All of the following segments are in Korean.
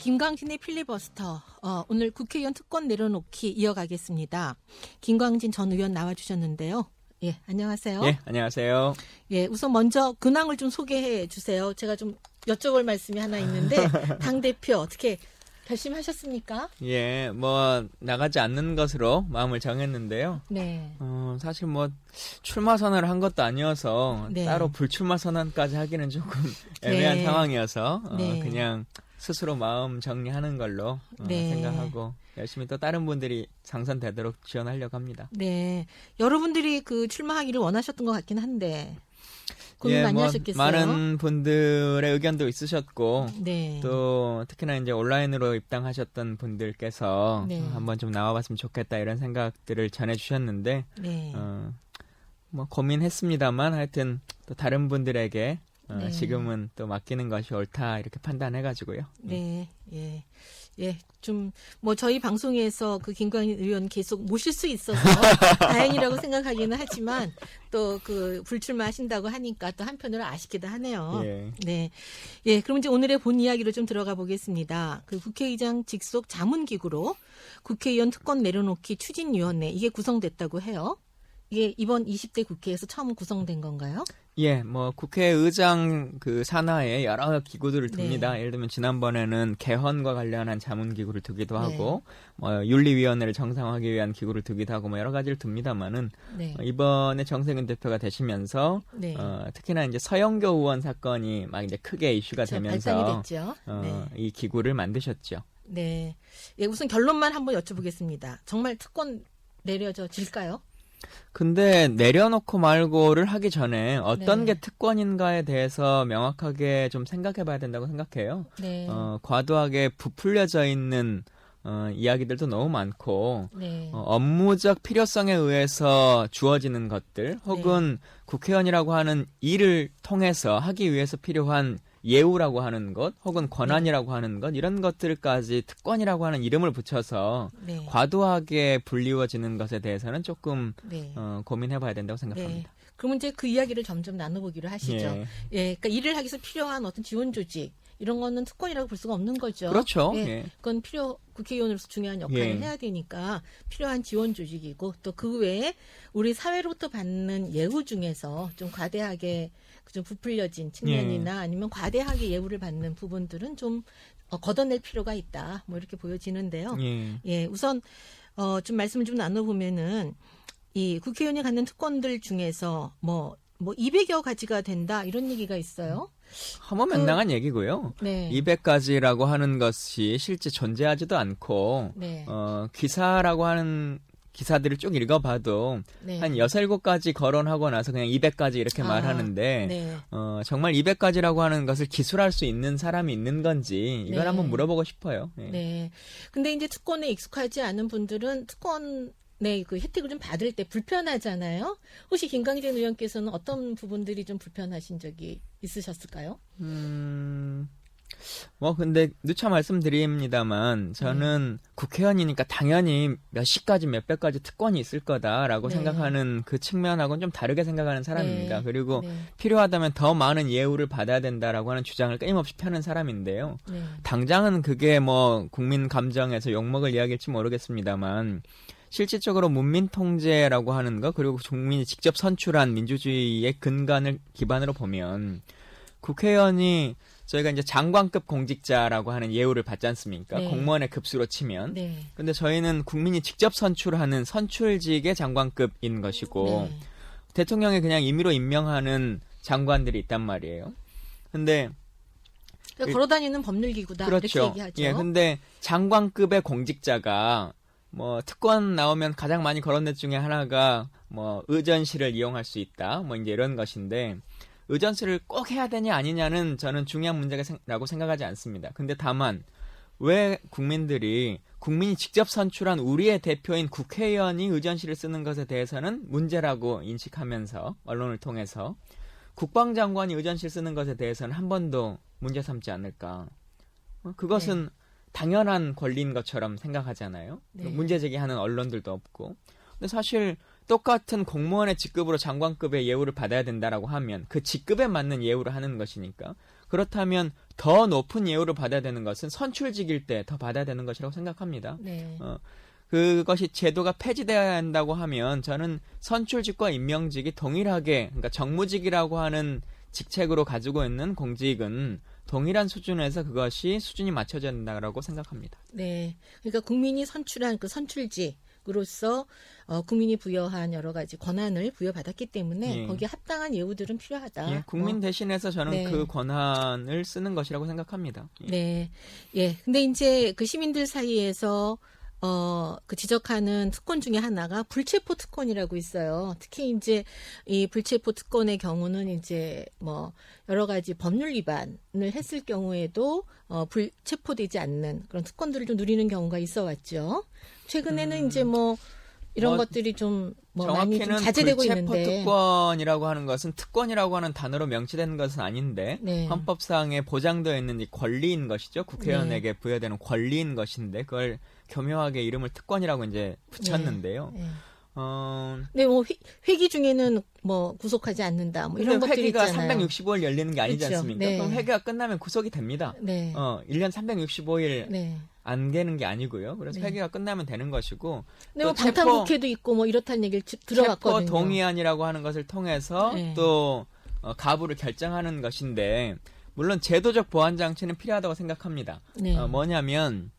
김광진의 필리버스터 어, 오늘 국회의원 특권 내려놓기 이어가겠습니다. 김광진 전 의원 나와주셨는데요. 예, 안녕하세요. 예, 안녕하세요. 예, 우선 먼저 근황을 좀 소개해 주세요. 제가 좀 여쭤볼 말씀이 하나 있는데 당 대표 어떻게 결심하셨습니까? 예, 뭐 나가지 않는 것으로 마음을 정했는데요. 네. 어, 사실 뭐 출마 선언을 한 것도 아니어서 네. 따로 불출마 선언까지 하기는 조금 애매한 네. 상황이어서 어, 네. 그냥 스스로 마음 정리하는 걸로 어, 네. 생각하고 열심히 또 다른 분들이 당선되도록 지원하려고 합니다. 네. 여러분들이 그 출마하기를 원하셨던 것 같긴 한데 고민 예, 많이 뭐 하셨겠어요. 많은 분들의 의견도 있으셨고 네. 또 특히나 이제 온라인으로 입당하셨던 분들께서 네. 어, 한번 좀 나와봤으면 좋겠다 이런 생각들을 전해주셨는데 네. 어, 뭐 고민했습니다만 하여튼 또 다른 분들에게 어, 네. 지금은 또 맡기는 것이 옳다 이렇게 판단해가지고요. 네, 예, 예, 좀, 뭐, 저희 방송에서 그 김광인 의원 계속 모실 수 있어서 다행이라고 생각하기는 하지만 또 그 불출마 하신다고 하니까 또 한편으로 아쉽기도 하네요. 예. 네. 예, 그럼 이제 오늘의 본 이야기로 좀 들어가 보겠습니다. 그 국회의장 직속 자문기구로 국회의원 특권 내려놓기 추진위원회, 이게 구성됐다고 해요. 이게 이번 20대 국회에서 처음 구성된 건가요? 예, 뭐 국회의장 그 산하에 여러 기구들을 네. 둡니다. 예를 들면 지난번에는 개헌과 관련한 자문 기구를 두기도 네. 하고, 뭐 윤리위원회를 정상화하기 위한 기구를 두기도 하고, 뭐 여러 가지를 둡니다만은 네. 어, 이번에 정세균 대표가 되시면서 네. 어, 특히나 이제 서영교 의원 사건이 막 이제 크게 이슈가 저 되면서. 어, 네. 이 기구를 만드셨죠. 네. 예, 우선 결론만 한번 여쭤보겠습니다. 정말 특권 내려져 질까요? 근데 내려놓고 말고를 하기 전에 어떤 네. 게 특권인가에 대해서 명확하게 좀 생각해 봐야 된다고 생각해요. 네. 어, 과도하게 부풀려져 있는 어, 이야기들도 너무 많고 네. 어, 업무적 필요성에 의해서 주어지는 것들 혹은 네. 국회의원이라고 하는 일을 통해서 하기 위해서 필요한 예우라고 하는 것 혹은 권한이라고 하는 것 이런 것들까지 특권이라고 하는 이름을 붙여서 네. 과도하게 불리워지는 것에 대해서는 조금 네. 어, 고민해봐야 된다고 네. 생각합니다. 그러면 이제 그 이야기를 점점 나눠보기로 하시죠. 예. 예. 그러니까 일을 하기 위해서 필요한 어떤 지원 조직 이런 거는 특권이라고 볼 수가 없는 거죠. 그렇죠. 예. 예. 그건 필요 국회의원으로서 중요한 역할을 예. 해야 되니까 필요한 지원 조직이고 또 그 외에 우리 사회로부터 받는 예우 중에서 좀 과대하게 좀 부풀려진 측면이나 예. 아니면 과대하게 예우를 받는 부분들은 좀 어, 걷어낼 필요가 있다. 뭐 이렇게 보여지는데요. 예. 예, 우선 어, 좀 말씀을 좀 나눠보면은 이 국회의원이 갖는 특권들 중에서 뭐뭐 200여 가지가 된다 이런 얘기가 있어요. 허무맹랑한 얘기고요. 그 네. 200가지라고 하는 것이 실제 존재하지도 않고 네. 어, 기사라고 하는 기사들을 쭉 읽어봐도 네. 한 여섯 일곱 가지 거론하고 나서 그냥 200가지 이렇게 아, 말하는데 네. 어, 정말 200가지라고 하는 것을 기술할 수 있는 사람이 있는 건지 이걸 네. 한번 물어보고 싶어요. 예. 네. 근데 이제 특권에 익숙하지 않은 분들은 특권 네, 그 혜택을 좀 받을 때 불편하잖아요. 혹시 김강진 의원께서는 어떤 부분들이 좀 불편하신 적이 있으셨을까요? 음, 뭐 근데 누차 말씀드립니다만 저는 네. 국회의원이니까 당연히 몇십 가지 몇백 가지 특권이 있을 거다라고 네. 생각하는 그 측면하고는 좀 다르게 생각하는 사람입니다. 네. 그리고 네. 필요하다면 더 많은 예우를 받아야 된다라고 하는 주장을 끊임없이 펴는 사람인데요. 네. 당장은 그게 뭐 국민 감정에서 욕먹을 이야기일지 모르겠습니다만 실질적으로 문민 통제라고 하는 거 그리고 국민이 직접 선출한 민주주의의 근간을 기반으로 보면 국회의원이 저희가 이제 장관급 공직자라고 하는 예우를 받지 않습니까? 네. 공무원의 급수로 치면. 네. 근데 저희는 국민이 직접 선출하는 선출직의 장관급인 것이고 네. 대통령이 그냥 임의로 임명하는 장관들이 있단 말이에요. 근데 그러니까 걸어다니는 법률기구다 이렇게 그렇죠. 얘기하죠. 예, 근데 장관급의 공직자가 뭐 특권 나오면 가장 많이 거론된 것 중에 하나가 뭐 의전실을 이용할 수 있다. 뭐 이제 이런 것인데 의전실을 꼭 해야 되냐 아니냐는 저는 중요한 문제라고 생각하지 않습니다. 근데 다만 왜 국민들이 국민이 직접 선출한 우리의 대표인 국회의원이 의전실을 쓰는 것에 대해서는 문제라고 인식하면서 언론을 통해서 국방장관이 의전실 쓰는 것에 대해서는 한 번도 문제 삼지 않을까. 어, 그것은 당연한 권리인 것처럼 생각하잖아요. 네. 문제 제기하는 언론들도 없고. 근데 사실 똑같은 공무원의 직급으로 장관급의 예우를 받아야 된다라고 하면 그 직급에 맞는 예우를 하는 것이니까 그렇다면 더 높은 예우를 받아야 되는 것은 선출직일 때 더 받아야 되는 것이라고 생각합니다. 네. 어, 그것이 제도가 폐지되어야 한다고 하면 저는 선출직과 임명직이 동일하게 그러니까 정무직이라고 하는 직책으로 가지고 있는 공직은 동일한 수준에서 그것이 수준이 맞춰져야 된다고 생각합니다. 네. 그러니까 국민이 선출한 그 선출직 으로서 어, 국민이 부여한 여러 가지 권한을 부여받았기 때문에 예. 거기에 합당한 예우들은 필요하다. 예, 국민 뭐, 대신해서 저는 네. 그 권한을 쓰는 것이라고 생각합니다. 예. 네. 예. 근데 이제 그 시민들 사이에서 어, 그 지적하는 특권 중에 하나가 불체포 특권이라고 있어요. 특히 이제 이 불체포 특권의 경우는 이제 뭐 여러 가지 법률 위반을 했을 경우에도 어, 불체포되지 않는 그런 특권들을 좀 누리는 경우가 있어 왔죠. 최근에는 이제 뭐 이런 뭐 것들이 좀 뭐 많이 좀 정확히는 자제되고 있는데. 특권이라고 하는 것은 특권이라고 하는 단어로 명시되는 것은 아닌데 네. 헌법상에 보장되어 있는 이 권리인 것이죠. 국회의원에게 부여되는 권리인 것인데 그걸 교묘하게 이름을 특권이라고 이제 붙였는데요. 네. 어, 근데 뭐 회, 회기 중에는 뭐 구속하지 않는다. 뭐 이런 것들이 회기가 있잖아요. 365일 열리는 게 아니지 그렇죠. 않습니까? 네. 그럼 회기가 끝나면 구속이 됩니다. 네. 어, 1년 365일 네. 안 되는 게 아니고요. 그래서 네. 회기가 끝나면 되는 것이고 근데 뭐 방탄국회도 있고 뭐 이렇다는 얘기를 지- 들어봤거든요. 체포 동의안이라고 하는 것을 통해서 네. 또 어, 가부를 결정하는 것인데 물론 제도적 보완 장치는 필요하다고 생각합니다. 네. 어, 뭐냐면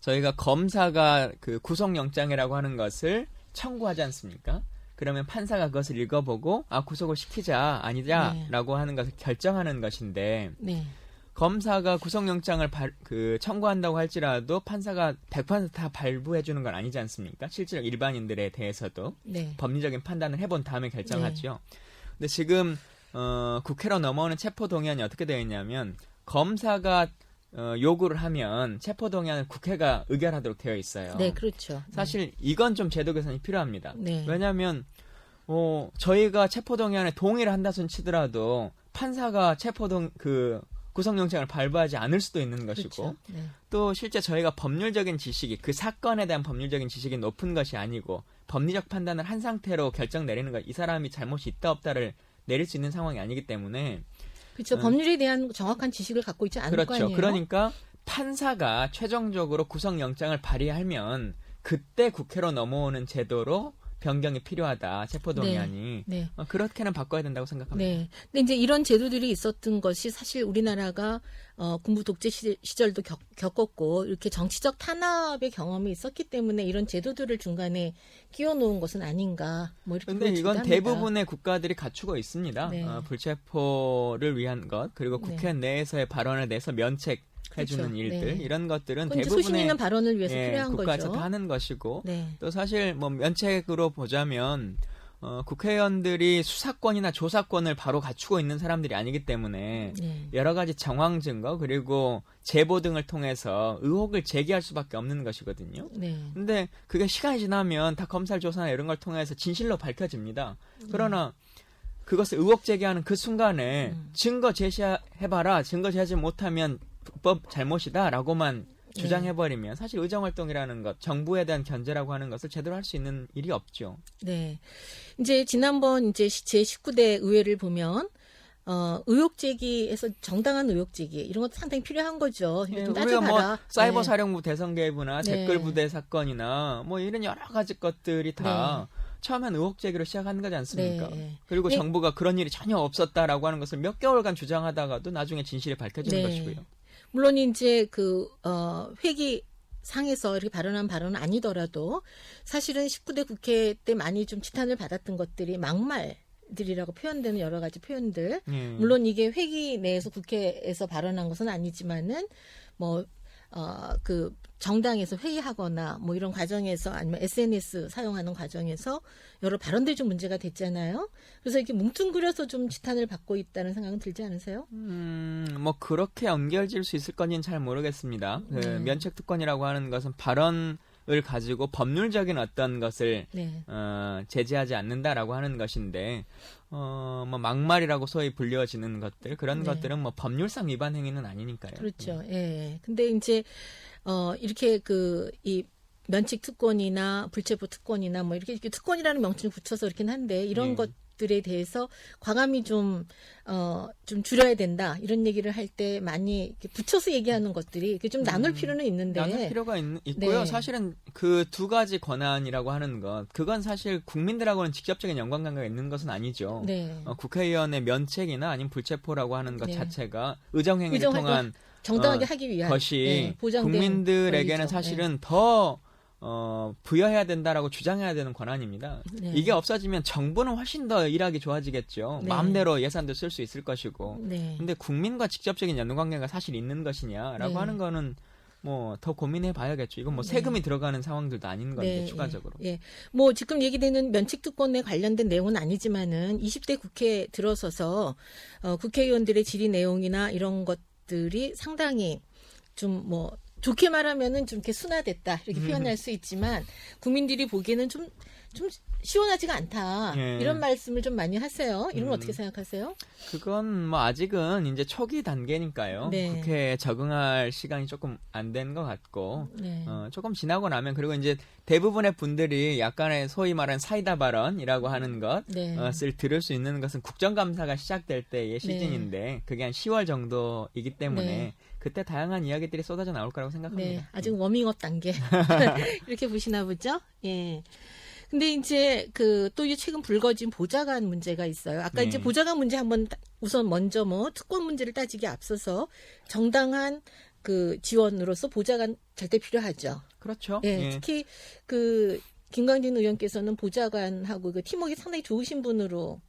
저희가 검사가 그 구속영장이라고 하는 것을 청구하지 않습니까? 그러면 판사가 그것을 읽어보고 아 구속을 시키자 아니자라고 하는 것을 결정하는 것인데 네. 검사가 구속영장을 발- 그 청구한다고 할지라도 판사가 100%다 발부해 주는 건 아니지 않습니까? 실제로 일반인들에 대해서도 네. 법리적인 판단을 해본 다음에 결정하죠. 근데 지금 어, 국회로 넘어오는 체포 동의안이 어떻게 되어 있냐면 검사가 어, 요구를 하면 체포 동의안을 국회가 의결하도록 되어 있어요. 네, 그렇죠. 사실 이건 좀 제도 개선이 필요합니다. 네. 왜냐하면 어, 저희가 체포 동의안에 동의를 한다손 치더라도 판사가 체포 동 그 구속영장을 발부하지 않을 수도 있는 것이고 그렇죠. 네. 또 실제 저희가 법률적인 지식이 그 사건에 대한 법률적인 지식이 높은 것이 아니고 법리적 판단을 한 상태로 결정 내리는 것, 이 사람이 잘못이 있다 없다를 내릴 수 있는 상황이 아니기 때문에 그렇죠. 음. 법률에 대한 정확한 지식을 갖고 있지 않을 거 그렇죠. 아니에요. 그러니까 판사가 최종적으로 구속영장을 발의하면 그때 국회로 넘어오는 제도로 변경이 필요하다. 체포 동의안이 네. 어, 그렇게는 바꿔야 된다고 생각합니다. 네. 근데 이제 이런 제도들이 있었던 것이 사실 우리나라가 어, 군부 독재 시, 시절도 겪, 겪었고 이렇게 정치적 탄압의 경험이 있었기 때문에 이런 제도들을 중간에 끼워 놓은 것은 아닌가. 뭐 이렇게 근데 이건 합니다. 대부분의 국가들이 갖추고 있습니다. 네. 어, 불체포를 위한 것 그리고 네. 국회 내에서의 발언을 내서 면책 해주는 그렇죠. 일들 네. 이런 것들은 대부분의 소신 있는 발언을 위해서 예, 필요한 국가에서 거죠. 다 하는 것이고 네. 또 사실 뭐 면책으로 보자면 어, 국회의원들이 수사권이나 조사권을 바로 갖추고 있는 사람들이 아니기 때문에 네. 여러 가지 정황 증거 그리고 제보 등을 통해서 의혹을 제기할 수밖에 없는 것이거든요. 네. 근데 그게 시간이 지나면 다 검찰 조사나 이런 걸 통해서 진실로 밝혀집니다. 그러나 그것을 의혹 제기하는 그 순간에 음. 증거 제시해봐라. 증거 제시하지 못하면 불법 잘못이다라고만 네. 주장해버리면 사실 의정활동이라는 것, 정부에 대한 견제라고 하는 것을 제대로 할 수 있는 일이 없죠. 네. 이제 지난번 이제 제 19대 의회를 보면 어, 의혹 제기에서 정당한 의혹 제기 이런 것도 상당히 필요한 거죠. 예, 좀 따져봐라. 뭐 사이버 네. 사령부 대선 개입이나 네. 댓글 부대 사건이나 뭐 이런 여러 가지 것들이 다 처음엔 의혹 제기로 시작하는 거지 않습니까? 네. 그리고 네. 정부가 그런 일이 전혀 없었다라고 하는 것을 몇 개월간 주장하다가도 나중에 진실이 밝혀지는 네. 것이고요. 물론 이제 그 어, 회기 상에서 이렇게 발언한 발언은 아니더라도 사실은 19대 국회 때 많이 좀 지탄을 받았던 것들이 막말 들이라고 표현되는 여러 가지 표현들. 예. 물론 이게 회기 내에서 국회에서 발언한 것은 아니지만은 뭐 어, 그 정당에서 회의하거나 뭐 이런 과정에서 아니면 SNS 사용하는 과정에서 여러 발언들이 좀 문제가 됐잖아요. 그래서 이렇게 뭉뚱그려서 좀 지탄을 받고 있다는 생각은 들지 않으세요? 음, 뭐 그렇게 연결질 수 있을 건지는 잘 모르겠습니다. 그 네. 면책 특권이라고 하는 것은 발언을 가지고 법률적인 어떤 것을 네. 어, 제재하지 않는다라고 하는 것인데 어, 뭐 막말이라고 소위 불려지는 것들 그런 네. 것들은 뭐 법률상 위반 행위는 아니니까요. 그렇죠. 예. 근데 이제 어 이렇게 그 이 면책 특권이나 불체포 특권이나 뭐 이렇게, 이렇게 특권이라는 명칭을 붙여서 이렇긴 한데 이런 예. 것것 들에 대해서 과감히 좀, 어, 좀 줄여야 된다. 이런 얘기를 할 때 많이 붙여서 얘기하는 것들이 좀 나눌 필요는 있는데. 음, 나눌 필요가 있, 있고요. 네. 사실은 그 두 가지 권한이라고 하는 것, 그건 사실 국민들하고는 직접적인 연관관계가 있는 것은 아니죠. 네. 어, 국회의원의 면책이나 아니면 불체포라고 하는 것 네. 자체가 의정행위를 의정할 통한 정당하게 어, 하기 위한 것이 네, 국민들에게는 권리죠. 사실은 더 어, 부여해야 된다라고 주장해야 되는 권한입니다. 네. 이게 없어지면 정부는 훨씬 더 일하기 좋아지겠죠. 네. 마음대로 예산도 쓸 수 있을 것이고. 네. 근데 국민과 직접적인 연관관계가 사실 있는 것이냐라고 네. 하는 거는 뭐더 고민해 봐야겠죠. 이건 뭐 네. 세금이 들어가는 상황들도 아닌 건데 네, 추가적으로. 예, 예. 뭐 지금 얘기되는 면책 특권에 관련된 내용은 아니지만은 20대 국회에 들어서서 어, 국회의원들의 질의 내용이나 이런 것들이 상당히 좀뭐 좋게 말하면은 좀 이렇게 순화됐다 이렇게 음. 표현할 수 있지만 국민들이 보기에는 좀 좀 시원하지가 않다 예. 이런 말씀을 좀 많이 하세요. 이런 건 음. 어떻게 생각하세요? 그건 뭐 아직은 이제 초기 단계니까요. 네. 국회에 적응할 시간이 조금 안 된 것 같고 네. 어, 조금 지나고 나면 그리고 이제 대부분의 분들이 약간의 소위 말하는 사이다 발언이라고 하는 네. 것을 들을 수 있는 것은 국정감사가 시작될 때의 시즌인데 그게 한 10월 정도이기 때문에 네. 그때 다양한 이야기들이 쏟아져 나올 거라고 생각합니다. 네, 아직 워밍업 단계 이렇게 보시나 보죠. 예. 근데 이제 그 또 최근 불거진 보좌관 문제가 있어요. 아까 네. 이제 보좌관 문제 한번 따- 우선 먼저 뭐 특권 문제를 따지기 앞서서 정당한 그 지원으로서 보좌관 절대 필요하죠. 그렇죠. 예, 예. 특히 그 김광진 의원께서는 보좌관하고 그 팀워크 상당히 좋으신 분으로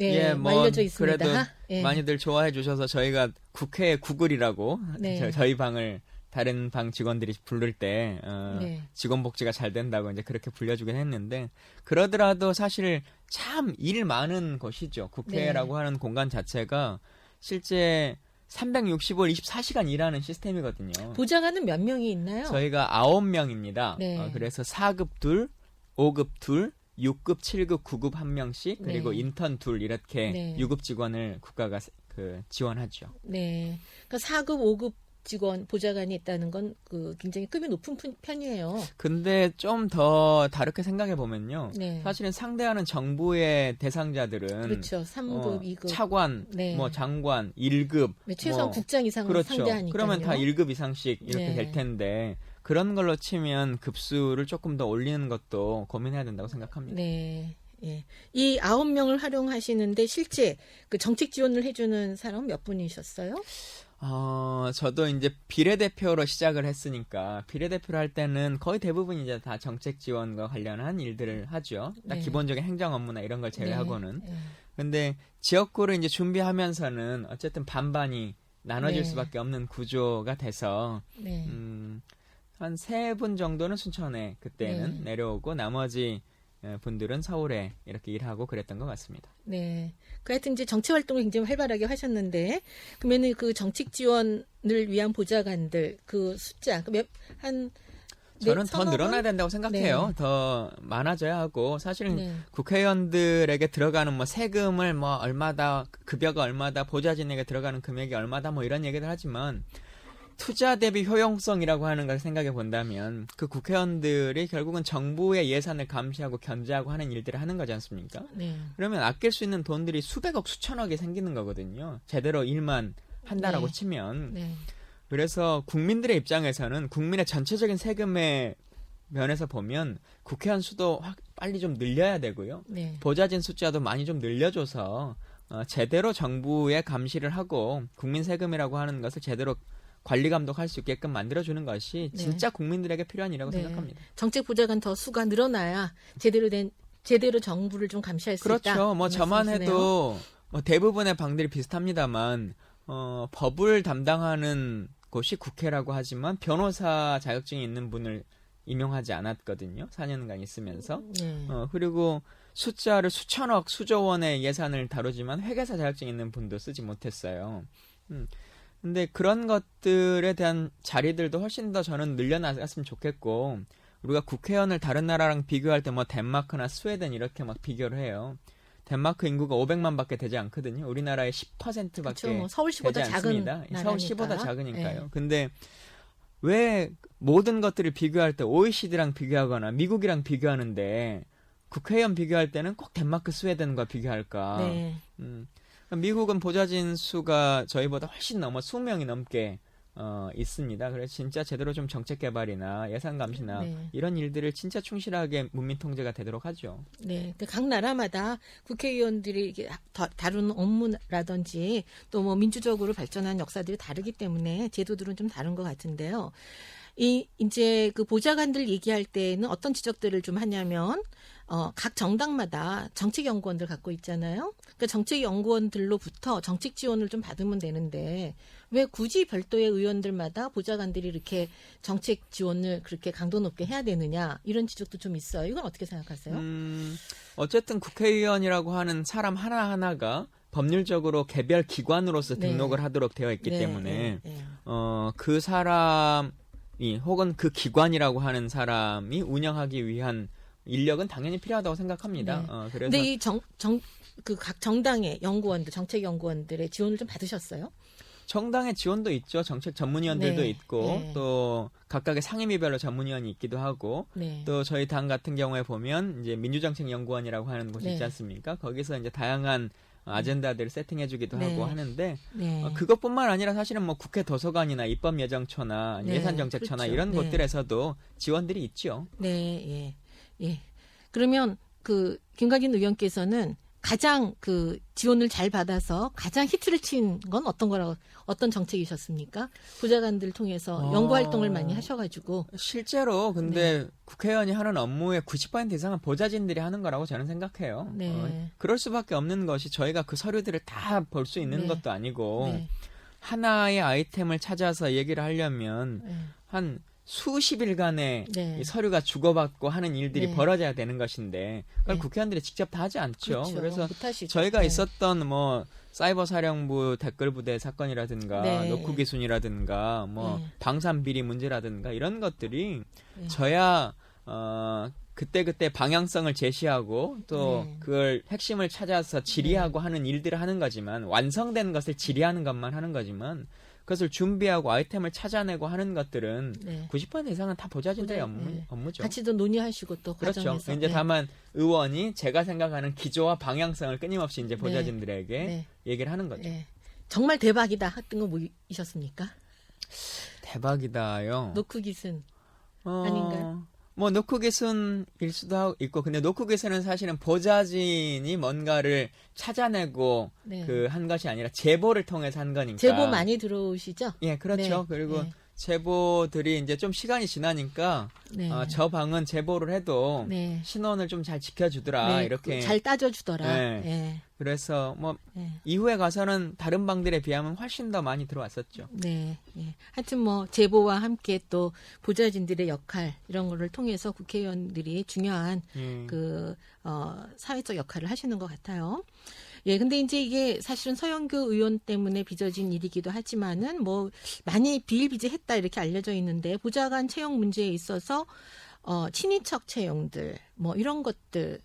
예, 예, 뭐 알려져 있습니다. 그래도 예. 많이들 좋아해 주셔서 저희가 국회 구글이라고 네. 저, 희 방을 다른 방 직원들이 부를 때 어, 네. 직원 복지가 잘 된다고 이제 그렇게 불려주긴 했는데 그러더라도 사실 참 일 많은 곳이죠. 국회라고 네. 하는 공간 자체가 실제 365일 24시간 일하는 시스템이거든요. 보좌관은 몇 명이 있나요? 저희가 9명입니다. 네. 어, 그래서 4급 둘, 5급 둘, 6급, 7급, 9급 한 명씩 그리고 네. 인턴 둘 이렇게 네. 6급 직원을 국가가 세- 그 지원하죠. 네. 그러니까 4급, 5급 직원 보좌관이 있다는 건 그 굉장히 급이 높은 편- 편이에요. 근데 좀 더 다르게 생각해 보면요. 네. 사실은 상대하는 정부의 대상자들은 그렇죠. 3급, 어, 2급. 차관, 네. 뭐 장관, 1급 네, 최소한 뭐 국장 이상을 그렇죠. 상대하니까요. 그러면 다 1급 이상씩 이렇게 네. 될 텐데 그런 걸로 치면 급수를 조금 더 올리는 것도 고민해야 된다고 생각합니다. 네. 예. 이 아홉 명을 활용하시는데 실제 그 정책 지원을 해주는 사람 몇 분이셨어요? 어, 저도 이제 비례대표로 시작을 했으니까 비례대표를 할 때는 거의 대부분 이제 다 정책 지원과 관련한 일들을 하죠. 딱 네. 기본적인 행정 업무나 이런 걸 제외하고는. 네. 예. 근데 지역구를 이제 준비하면서는 어쨌든 반반이 나눠질 네. 수밖에 없는 구조가 돼서 네. 음, 한 세 분 정도는 순천에 그때는 네. 내려오고 나머지 에, 분들은 서울에 이렇게 일하고 그랬던 것 같습니다. 네. 그 하여튼 이제 정치 활동을 굉장히 활발하게 하셨는데, 그러면은 그 정책 지원을 위한 보좌관들 그 숫자, 그 몇, 한, 네, 저는 더 서너 늘어나야 분? 된다고 생각해요. 네. 더 많아져야 하고 사실은 네. 국회의원들에게 들어가는 뭐 세금을 뭐 얼마다 급여가 얼마다 보좌진에게 들어가는 금액이 얼마다 뭐 이런 얘기를 하지만 투자 대비 효용성이라고 하는 걸 생각해 본다면 그 국회의원들이 결국은 정부의 예산을 감시하고 견제하고 하는 일들을 하는 거지 않습니까? 네. 그러면 아낄 수 있는 돈들이 수백억 수천억이 생기는 거거든요. 제대로 일만 한다라고 네. 치면 네. 그래서 국민들의 입장에서는 국민의 전체적인 세금의 면에서 보면 국회의원 수도 확 빨리 좀 늘려야 되고요. 네. 보좌진 숫자도 많이 좀 늘려줘서 어, 제대로 정부의 감시를 하고 국민 세금이라고 하는 것을 제대로 관리 감독할 수 있게끔 만들어주는 것이 네. 진짜 국민들에게 필요한 일이라고 네. 생각합니다. 정책 보좌관 더 수가 늘어나야 제대로 된 제대로 정부를 좀 감시할 수 있다. 그렇죠. 뭐그 저만. 해도 뭐 대부분의 방들이 비슷합니다만 어, 법을 담당하는 곳이 국회라고 하지만 변호사 자격증이 있는 분을 임용하지 않았거든요. 4년간 있으면서. 네. 어, 그리고 숫자를 수천억, 수조 원의 예산을 다루지만 회계사 자격증 있는 분도 쓰지 못했어요. 음. 근데 그런 것들에 대한 자리들도 훨씬 더 저는 늘려나갔으면 좋겠고, 우리가 국회의원을 다른 나라랑 비교할 때 뭐 덴마크나 스웨덴 이렇게 막 비교를 해요. 덴마크 인구가 500만 밖에 되지 않거든요. 우리나라의 10%밖에 그렇죠. 뭐 서울시보다 되지 작은 않습니다. 나라니까. 서울시보다 작으니까요. 네. 근데 왜 모든 것들을 비교할 때 OECD랑 비교하거나 미국이랑 비교하는데 국회의원 비교할 때는 꼭 덴마크, 스웨덴과 비교할까? 네. 음, 미국은 보좌진 수가 저희보다 훨씬 넘어 수명이 넘게 어, 있습니다. 그래서 진짜 제대로 좀 정책 개발이나 예산 감시나 네. 이런 일들을 진짜 충실하게 문민 통제가 되도록 하죠. 네, 그각 나라마다 국회의원들이 이게 다- 다루는 업무라든지 또 뭐 민주적으로 발전한 역사들이 다르기 때문에 제도들은 좀 다른 것 같은데요. 이 이제 그 보좌관들 얘기할 때는 어떤 지적들을 좀 하냐면 어, 각 정당마다 정책 연구원들 갖고 있잖아요. 그러니까 정책 연구원들로부터 정책 지원을 좀 받으면 되는데 왜 굳이 별도의 의원들마다 보좌관들이 이렇게 정책 지원을 그렇게 강도 높게 해야 되느냐 이런 지적도 좀 있어요. 이건 어떻게 생각하세요? 음, 어쨌든 국회의원이라고 하는 사람 하나 하나가 법률적으로 개별 기관으로서 네. 등록을 하도록 되어 있기 네, 때문에 네, 네. 어, 그 사람이 혹은 그 기관이라고 하는 사람이 운영하기 위한 인력은 당연히 필요하다고 생각합니다. 네. 어, 그래서 근데 이 정, 정, 그 각 정당의 연구원들, 정책 연구원들의 지원을 좀 받으셨어요? 정당의 지원도 있죠. 정책 전문위원들도 네, 있고 네. 또 각각의 상임위별로 전문위원이 있기도 하고 네. 또 저희 당 같은 경우에 보면 이제 민주정책연구원이라고 하는 곳이 네. 있지 않습니까? 거기서 이제 다양한 아젠다들을 세팅해주기도 네. 하고 하는데 네. 어, 그것뿐만 아니라 사실은 뭐 국회 도서관이나 입법 예정처나 네, 예산정책처나 그렇죠. 이런 네. 곳들에서도 지원들이 있죠. 네, 예. 예. 그러면 그 김가진 의원께서는 가장 그 지원을 잘 받아서 가장 히트를 친 건 어떤 거라고 어떤 정책이셨습니까? 보좌관들 통해서 어. 연구 활동을 많이 하셔가지고 실제로 근데 국회의원이 하는 업무의 90% 이상은 보좌진들이 하는 거라고 저는 생각해요. 네. 어, 그럴 수밖에 없는 것이 저희가 그 서류들을 다 볼 수 있는 네. 것도 아니고 네. 하나의 아이템을 찾아서 얘기를 하려면 네. 한 수십일간의 네. 이 서류가 주고받고 하는 일들이 네. 벌어져야 되는 것인데 그걸 네. 국회의원들이 직접 다 하지 않죠. 그렇죠. 그래서 못하시죠. 저희가 네. 있었던 뭐 사이버 사령부 댓글 부대 사건이라든가 네. 노크 기순이라든가 뭐 네. 방산 비리 문제라든가 이런 것들이 네. 저야 어 그때 그때 방향성을 제시하고 또 네. 그걸 핵심을 찾아서 질의하고 하는 일들을 하는 거지만 완성된 것을 질의하는 것만 하는 거지만 그것을 준비하고 아이템을 찾아내고 하는 것들은 네. 90% 이상은 다 보좌진들의 보좌- 업무, 네. 업무죠. 같이도 논의하시고 또 그렇죠. 과정에서 이제 네. 다만 의원이 제가 생각하는 기조와 방향성을 끊임없이 이제 보좌진들에게 네. 얘기를 하는 거죠. 네. 정말 대박이다 했던 거 뭐이셨습니까? 대박이다요. 노크 기순. 어, 아닌가요? 뭐 노크 기순일 수도 있고 근데 노크 기순은 사실은 보좌진이 뭔가를 찾아내고 네. 그한 것이 아니라 제보를 통해서 한 거니까. 제보 많이 들어오시죠? 예, 그렇죠. 네. 그리고 네. 제보들이 이제 좀 시간이 지나니까 네. 어, 저 방은 제보를 해도 네. 신원을 좀 잘 지켜주더라 네, 이렇게. 잘 따져주더라. 네. 네. 그래서 뭐 네. 이후에 가서는 다른 방들에 비하면 훨씬 더 많이 들어왔었죠. 네. 예. 하여튼 뭐 제보와 함께 또 보좌진들의 역할 이런 거를 통해서 국회의원들이 중요한 예. 그 어, 사회적 역할을 하시는 것 같아요. 예, 근데 이제 이게 사실은 서영교 의원 때문에 빚어진 일이기도 하지만은 뭐 많이 비일비재했다 이렇게 알려져 있는데 보좌관 채용 문제에 있어서 어, 친인척 채용들 뭐 이런 것들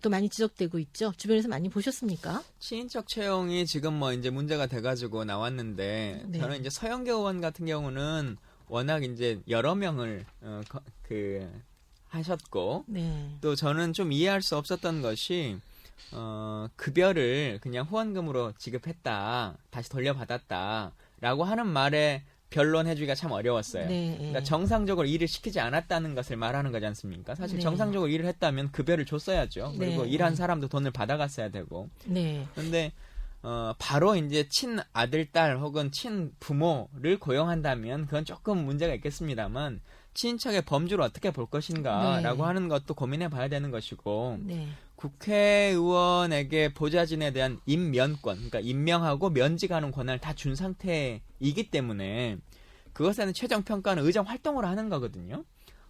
또 많이 지적되고 있죠. 주변에서 많이 보셨습니까? 친인척 채용이 지금 뭐 이제 문제가 돼가지고 나왔는데 네. 저는 이제 서영교 의원 같은 경우는 워낙 이제 여러 명을 어, 거- 그 하셨고 네. 또 저는 좀 이해할 수 없었던 것이 어, 급여를 그냥 후원금으로 지급했다 다시 돌려받았다라고 하는 말에 변론해주기가 참 어려웠어요. 네. 그러니까 정상적으로 일을 시키지 않았다는 것을 말하는 거지 않습니까? 사실 네. 정상적으로 일을 했다면 급여를 줬어야죠. 그리고 네. 일한 사람도 돈을 받아갔어야 되고. 네. 근데 어, 바로 이제 친 아들, 딸 혹은 친 부모를 고용한다면 그건 조금 문제가 있겠습니다만 친인척의 범주를 어떻게 볼 것인가라고 네. 하는 것도 고민해 봐야 되는 것이고 네. 국회의원에게 보좌진에 대한 임면권, 그러니까 임명하고 면직하는 권한을 다 준 상태이기 때문에 그것에는 최종 평가는 의정 활동으로 하는 거거든요.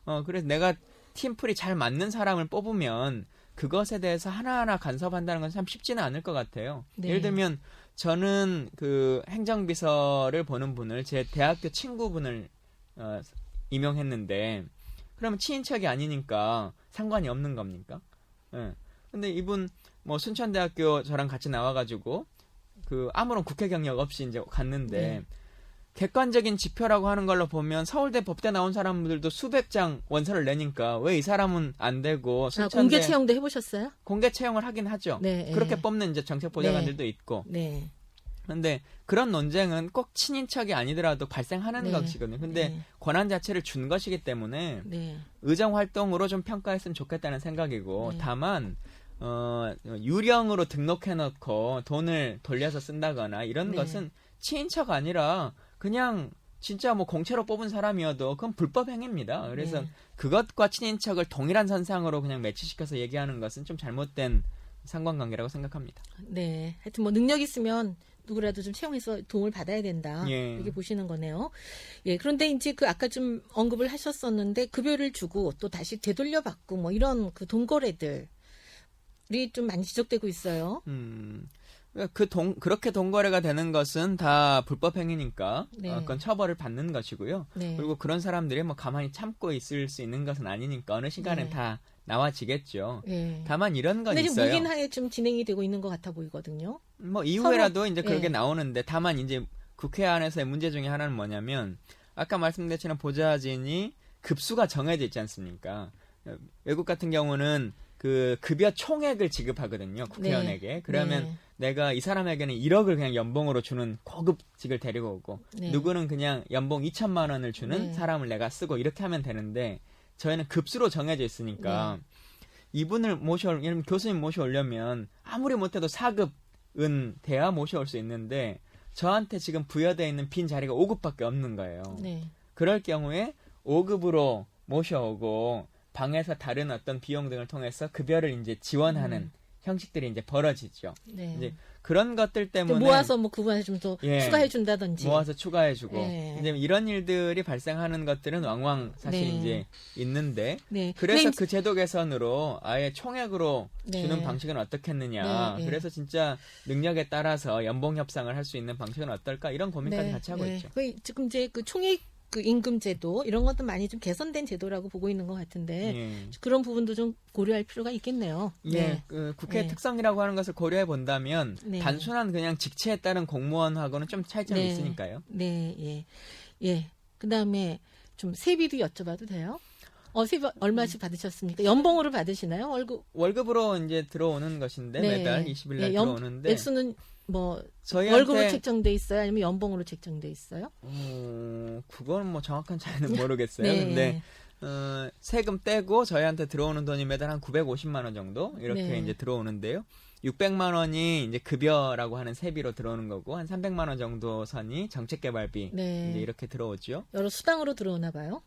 어, 그래서 내가 팀플이 잘 맞는 사람을 뽑으면 그것에 대해서 하나하나 간섭한다는 건 참 쉽지는 않을 것 같아요. 네. 예를 들면 저는 그 행정비서를 보는 분을 제 대학교 친구분을 어, 임용했는데 그러면 친인척이 아니니까 상관이 없는 겁니까? 예. 근데 이분 뭐 순천대학교 저랑 같이 나와가지고 그 아무런 국회 경력 없이 이제 갔는데 네. 객관적인 지표라고 하는 걸로 보면 서울대 법대 나온 사람들도 수백 장 원서를 내니까 왜 이 사람은 안 되고 아, 공개 채용도 해보셨어요? 공개 채용을 하긴 하죠. 네, 그렇게 예. 뽑는 이제 정책 보좌관들도 있고. 네. 근데 그런 논쟁은 꼭 친인척이 아니더라도 발생하는 네. 것이거든요. 근데 네. 권한 자체를 준 것이기 때문에 네. 의정 활동으로 좀 평가했으면 좋겠다는 생각이고 네. 다만 어 유령으로 등록해 놓고 돈을 돌려서 쓴다거나 이런 네. 것은 친인척 아니라 그냥 진짜 뭐 공채로 뽑은 사람이어도 그건 불법 행위입니다. 그래서 네. 그것과 친인척을 동일한 선상으로 그냥 매치시켜서 얘기하는 것은 좀 잘못된 상관관계라고 생각합니다. 네. 하여튼 뭐 능력 있으면 누구라도 좀 채용해서 도움을 받아야 된다. 예. 이렇게 보시는 거네요. 예. 그런데 이제 그 아까 좀 언급을 하셨었는데 급여를 주고 또 다시 되돌려 받고 뭐 이런 그 돈거래들이 좀 많이 지적되고 있어요. 음. 그 동, 그렇게 돈거래가 되는 것은 다 불법 행위니까 네. 어, 그건 처벌을 받는 것이고요. 네. 그리고 그런 사람들이 뭐 가만히 참고 있을 수 있는 것은 아니니까 어느 시간에 네. 다 나와지겠죠. 예. 다만 이런 건 근데 있어요. 무기한에 좀 진행이 되고 있는 것 같아 보이거든요. 뭐 이후에라도 이제 그렇게 예. 나오는데 다만 이제 국회 안에서의 문제 중에 하나는 뭐냐면 아까 말씀드렸지만 보좌진이 급수가 정해져 있지 않습니까? 어, 외국 같은 경우는 그 급여 총액을 지급하거든요 국회의원에게 그러면 네. 내가 이 사람에게는 1억을 그냥 연봉으로 주는 고급직을 데리고 오고 네. 누구는 그냥 연봉 2천만 원을 주는 네. 사람을 내가 쓰고 이렇게 하면 되는데 저희는 급수로 정해져 있으니까 네. 이분을 모셔올 예를 교수님 모셔오려면 아무리 못해도 4급은 돼야 모셔올 수 있는데 저한테 지금 부여되어 있는 빈 자리가 5급밖에 없는 거예요. 네. 그럴 경우에 5급으로 모셔오고 방에서 다른 어떤 비용 등을 통해서 급여를 이제 지원하는 음. 형식들이 이제 벌어지죠. 네. 이제 그런 것들 또 때문에 모아서 뭐 그분한테 좀더 예. 추가해 준다든지. 모아서 추가해 주고 예. 이제 이런 일들이 발생하는 것들은 왕왕 사실 네. 이제 있는데 네. 그래서 그 제도 개선으로 아예 총액으로 네. 주는 방식은 어떻겠느냐. 네, 네. 그래서 진짜 능력에 따라서 연봉 협상을 할 수 있는 방식은 어떨까 이런 고민까지 같이 하고 있죠. 그 지금 이제 그 총액 그 임금 제도 이런 것도 많이 좀 개선된 제도라고 보고 있는 것 같은데 예. 그런 부분도 좀 고려할 필요가 있겠네요. 예, 네. 그 국회 네. 특성이라고 하는 것을 고려해 본다면 네. 단순한 그냥 직책에 따른 공무원하고는 좀 차이점이 네. 있으니까요. 네, 예, 예. 그 다음에 좀 세비도 여쭤봐도 돼요? 어, 세비 얼마씩 받으셨습니까? 연봉으로 받으시나요? 월급? 월급으로 이제 들어오는 것인데 네. 매달 20일 날 예, 연- 들어오는데 액수는 뭐 저희한테 월급으로 책정돼 있어요? 아니면 연봉으로 책정돼 있어요? 어, 그건 뭐 정확한 차이는 모르겠어요. 네. 근데 어, 세금 떼고 저희한테 들어오는 돈이 매달 한 950만 원 정도 이렇게 네. 이제 들어오는데요. 600만 원이 이제 급여라고 하는 세비로 들어오는 거고 한 300만 원 정도 선이 정책 개발비 네. 이제 이렇게 들어오죠. 여러 수당으로 들어오나 봐요.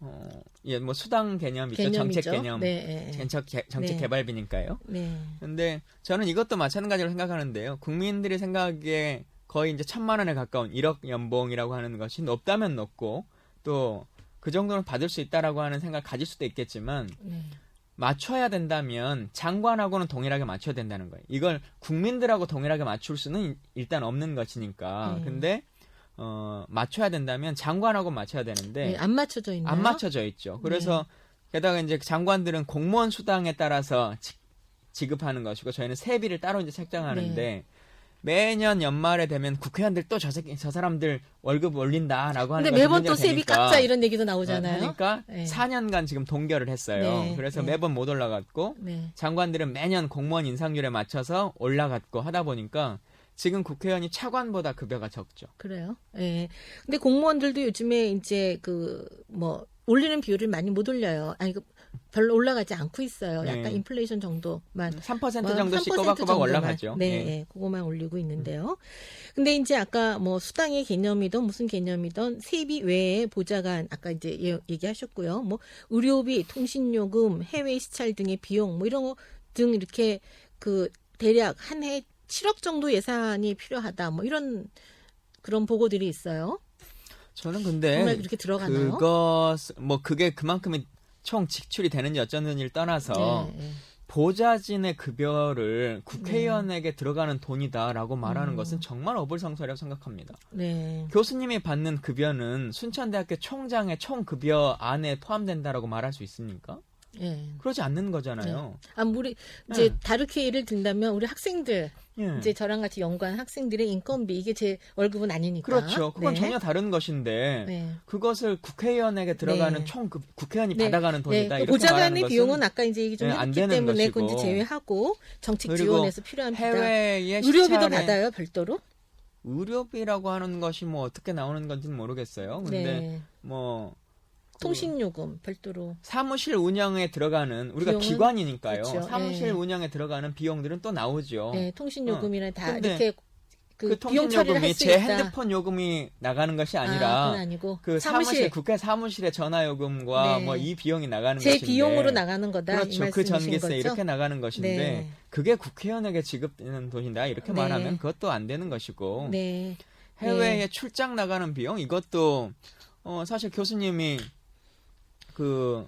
어, 예, 뭐 수당 개념 있죠. 개념이죠. 정책 개념. 네, 예, 예. 정책, 개- 정책 네. 개발비니까요. 네. 근데 저는 이것도 마찬가지로 생각하는데요. 국민들이 생각하기에 거의 이제 천만 원에 가까운 1억 연봉이라고 하는 것이 높다면 높고 또 그 정도는 받을 수 있다라고 하는 생각을 가질 수도 있겠지만 네. 맞춰야 된다면 장관하고는 동일하게 맞춰야 된다는 거예요. 이걸 국민들하고 동일하게 맞출 수는 일단 없는 것이니까. 네. 근데 어 맞춰야 된다면 장관하고 맞춰야 되는데 네, 안 맞춰져 있나요? 안 맞춰져 있죠. 그래서 게다가 이제 장관들은 공무원 수당에 따라서 지, 지급하는 것이고 저희는 세비를 따로 이제 책정하는데 네. 매년 연말에 되면 국회의원들 또 저 저 사람들 월급 올린다라고 하는 근데 것이 매번 또 세비 깎자 이런 얘기도 나오잖아요. 하니까 네. 4년간 지금 동결을 했어요. 네, 그래서 네. 매번 못 올라갔고 네. 장관들은 매년 공무원 인상률에 맞춰서 올라갔고 하다 보니까 지금 국회의원이 차관보다 급여가 적죠. 그래요. 예. 근데 공무원들도 요즘에 이제 그 뭐 올리는 비율을 많이 못 올려요. 아니 그 별로 올라가지 않고 있어요. 약간 네. 인플레이션 정도만 3%뭐 정도씩 3% 꼬박꼬박. 올라가죠. 네, 예. 예, 그거만 올리고 있는데요. 근데 이제 아까 뭐 수당의 개념이든 무슨 개념이든 세비 외에 보좌관 아까 이제 예- 얘기하셨고요. 뭐 의료비, 통신요금, 해외 시찰 등의 비용 뭐 이런 거 등 이렇게 그 대략 한 해 7억 정도 예산이 필요하다. 뭐 이런 그런 보고들이 있어요. 저는 근데 정말 그렇게 들어가나요? 그것 뭐 그게 그만큼의 총 지출이 되는지 어쩌는지를 떠나서 네, 네. 보좌진의 급여를 국회의원에게 들어가는 돈이다라고 말하는 음. 것은 정말 어불성설이라고 생각합니다. 네. 교수님이 받는 급여는 순천대학교 총장의 총 급여 안에 포함된다라고 말할 수 있습니까? 예. 그러지 않는 거잖아요. 아, 우리 이제 네. 다르게 예를 든다면 우리 학생들 예. 이제 저랑 같이 연구한 학생들의 인건비 이게 제 월급은 아니니까. 그렇죠. 그건 네. 전혀 다른 것인데 네. 그것을 국회의원에게 들어가는 네. 총 그 국회의원이 네. 받아가는 돈이다. 네, 그 이렇게 보좌관의 말하는 것은 비용은 아까 이제 얘기 좀 네, 안 했기 때문에 것이고. 그건 제외하고 정책 지원에서 필요한. 해외의 의료비도 받아요 별도로? 의료비라고 하는 것이 뭐 어떻게 나오는 건지는 모르겠어요. 근데 네. 뭐그 통신요금 별도로. 사무실 운영에 들어가는 우리가 비용은? 기관이니까요. 그렇죠. 사무실 네. 운영에 들어가는 비용들은 또 나오죠. 네, 통신요금이나 다 어. 근데 이렇게 그, 그 비용 처리를 통신요금이 수 제 있다. 핸드폰 요금이 나가는 것이 아, 아니라 그건 아니고 그 사무실, 사무실 국회 사무실의 전화 요금과 네. 뭐 이 비용이 나가는 제 것인데 비용으로 나가는 거다 이 그렇죠. 그 말씀이신 전기세 거죠? 이렇게 나가는 것인데 네. 그게 국회의원에게 지급되는 돈이다 이렇게 네. 말하면 그것도 안 되는 것이고 네. 해외에 출장 나가는 비용 이것도 어 사실 교수님이 그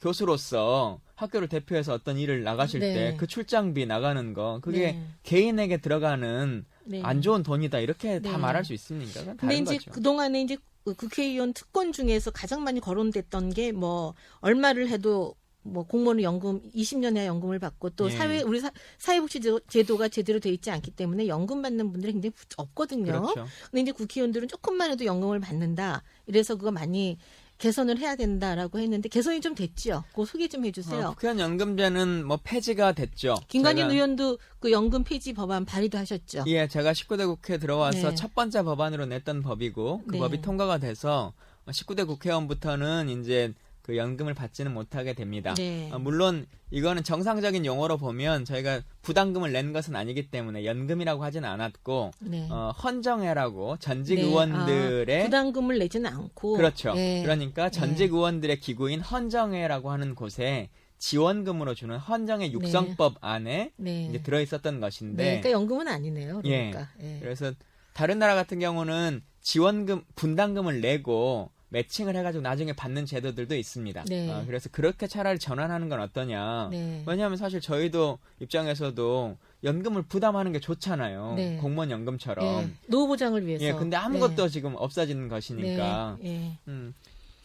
교수로서 학교를 대표해서 어떤 일을 나가실 네. 때그 출장비 나가는 거 그게 네. 개인에게 들어가는 네. 안 좋은 돈이다 이렇게 다 네. 말할 수 있습니까? 근데 이제 거죠. 그 동안에 이제 그 국회의원 특권 중에서 가장 많이 거론됐던 게 뭐 얼마를 해도 뭐 공무원 연금 20년 이하 연금을 받고 또 예. 사회 우리 사, 사회복지 제도- 제도가 제대로 돼 있지 않기 때문에 연금 받는 분들이 굉장히 부- 없거든요. 그렇죠. 근데 이제 국회의원들은 조금만 해도 연금을 받는다. 이래서 그거 많이 개선을 해야 된다라고 했는데 개선이 좀 됐죠. 그거 소개 좀 해주세요. 어, 국회의원 연금제는 뭐 폐지가 됐죠. 김관진 제가- 의원도 그 연금 폐지 법안 발의도 하셨죠. 예, 제가 19대 국회 들어와서 네. 첫 번째 법안으로 냈던 법이고 그 네. 법이 통과가 돼서 19대 국회의원부터는 이제 그 연금을 받지는 못하게 됩니다. 네. 어, 물론 이거는 정상적인 용어로 보면 저희가 부담금을 낸 것은 아니기 때문에 연금이라고 하지는 않았고 네. 어, 헌정회라고 전직 네. 의원들의 아, 부담금을 내지는 않고 그렇죠. 네. 그러니까 전직 의원들의 기구인 헌정회라고 하는 곳에 지원금으로 주는 헌정회 육성법 안에 네. 이제 들어 있었던 네. 것인데 그러니까 연금은 아니네요. 그러니까. 예. 그래서 다른 나라 같은 경우는 지원금 분담금을 내고 매칭을 해가지고 나중에 받는 제도들도 있습니다. 네. 어, 그래서 그렇게 차라리 전환하는 건 어떠냐. 네. 왜냐하면 사실 저희도 입장에서도 연금을 부담하는 게 좋잖아요. 네. 공무원 연금처럼. 예. 노후 보장을 위해서. 예, 근데 아무것도 네. 지금 없어지는 것이니까. 네. 예. 음,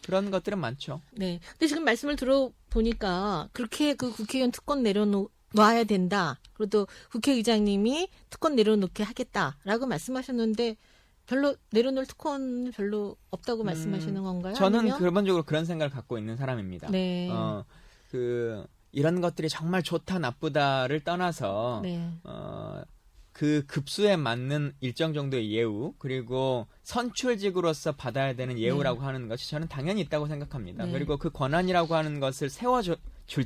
그런 것들은 많죠. 네. 근데 지금 말씀을 들어보니까 그렇게 그 국회의원 특권 내려놓아야 된다. 그리고 또 국회의장님이 특권 내려놓게 하겠다라고 말씀하셨는데 별로 내려놓을 특권 별로 없다고 음, 말씀하시는 건가요? 저는 아니면? 기본적으로 그런 생각을 갖고 있는 사람입니다. 네. 어, 그 이런 것들이 정말 좋다 나쁘다를 떠나서 네. 어, 그 급수에 맞는 일정 정도의 예우 그리고 선출직으로서 받아야 되는 예우라고 하는 것이 저는 당연히 있다고 생각합니다. 네. 그리고 그 권한이라고 하는 것을 세워줄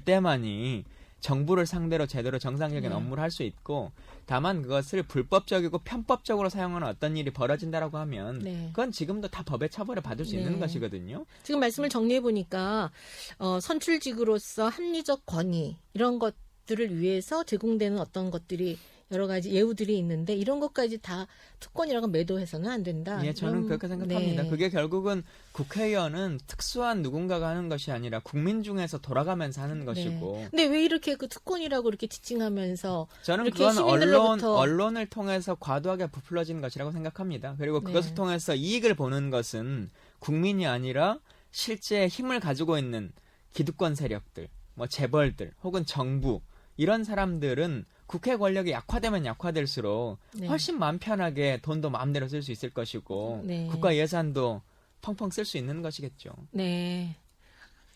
때만이 정부를 상대로 제대로 정상적인 네. 업무를 할 수 있고 다만 그것을 불법적이고 편법적으로 사용하는 어떤 일이 벌어진다라고 하면 네. 그건 지금도 다 법의 처벌을 받을 수 네. 있는 것이거든요. 지금 말씀을 정리해 보니까 어, 선출직으로서 합리적 권위 이런 것들을 위해서 제공되는 어떤 것들이 여러 가지 예우들이 있는데 이런 것까지 다 특권이라고 매도해서는 안 된다. 예, 저는 이런- 그렇게 생각합니다. 네. 그게 결국은 국회의원은 특수한 누군가가 하는 것이 아니라 국민 중에서 돌아가면서 하는 것이고 네. 근데 왜 이렇게 그 특권이라고 이렇게 지칭하면서 저는 그건 언론 언론을 통해서 과도하게 부풀려진 것이라고 생각합니다. 그리고 그것을 네. 통해서 이익을 보는 것은 국민이 아니라 실제 힘을 가지고 있는 기득권 세력들, 뭐 재벌들 혹은 정부 이런 사람들은 국회 권력이 약화되면 약화될수록 네. 훨씬 마음 편하게 돈도 마음대로 쓸 수 있을 것이고 네. 국가 예산도 펑펑 쓸 수 있는 것이겠죠. 네.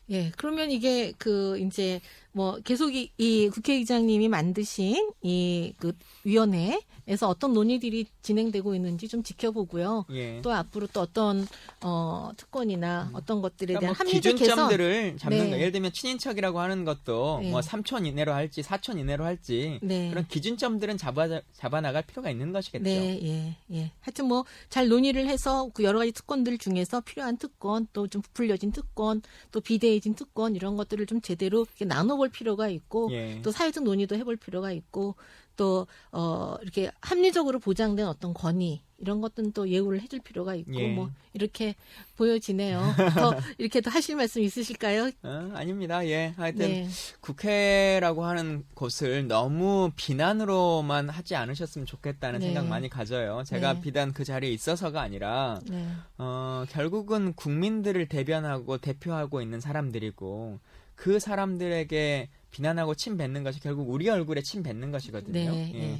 예, 그러면 이게 그 이제 뭐 계속 이, 이 국회의장님이 만드신 이 그 위원회 에서 어떤 논의들이 진행되고 있는지 좀 지켜보고요. 예. 또 앞으로 또 어떤 어 특권이나 어떤 것들에 그러니까 대한 뭐 합리적 개선 기준점들을 잡는 네. 거. 예를 들면 친인척이라고 하는 것도 네. 뭐 3촌 이내로 할지 4촌 이내로 할지 네. 그런 기준점들은 잡아 잡아 나갈 필요가 있는 것이겠죠. 네, 예, 예. 하여튼 뭐 잘 논의를 해서 그 여러 가지 특권들 중에서 필요한 특권, 또 좀 부풀려진 특권, 또 비대해진 특권 이런 것들을 좀 제대로 이렇게 나눠볼 필요가 있고 예. 또 사회적 논의도 해볼 필요가 있고 또 어 이렇게 합리적으로 보장된 어떤 권위 이런 것들은 또 예우를 해줄 필요가 있고 예. 뭐 이렇게 보여지네요. 더 이렇게 더 하실 말씀 있으실까요? 어, 아닙니다. 예. 하여튼 네, 국회라고 하는 곳을 너무 비난으로만 하지 않으셨으면 좋겠다는 네. 생각 많이 가져요. 제가 네. 비단 그 자리에 있어서가 아니라 네, 어, 결국은 국민들을 대변하고 대표하고 있는 사람들이고 그 사람들에게 비난하고 침 뱉는 것이 결국 우리 얼굴에 침 뱉는 것이거든요. 네, 예. 네.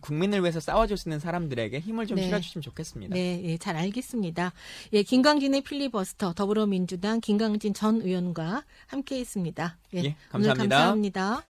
국민을 위해서 싸워줄 수 있는 사람들에게 힘을 좀 네. 실어주시면 좋겠습니다. 네, 예, 잘 알겠습니다. 예, 김강진의 필리버스터 더불어민주당 김강진 전 의원과 함께했습니다. 예, 오늘 감사합니다. 감사합니다.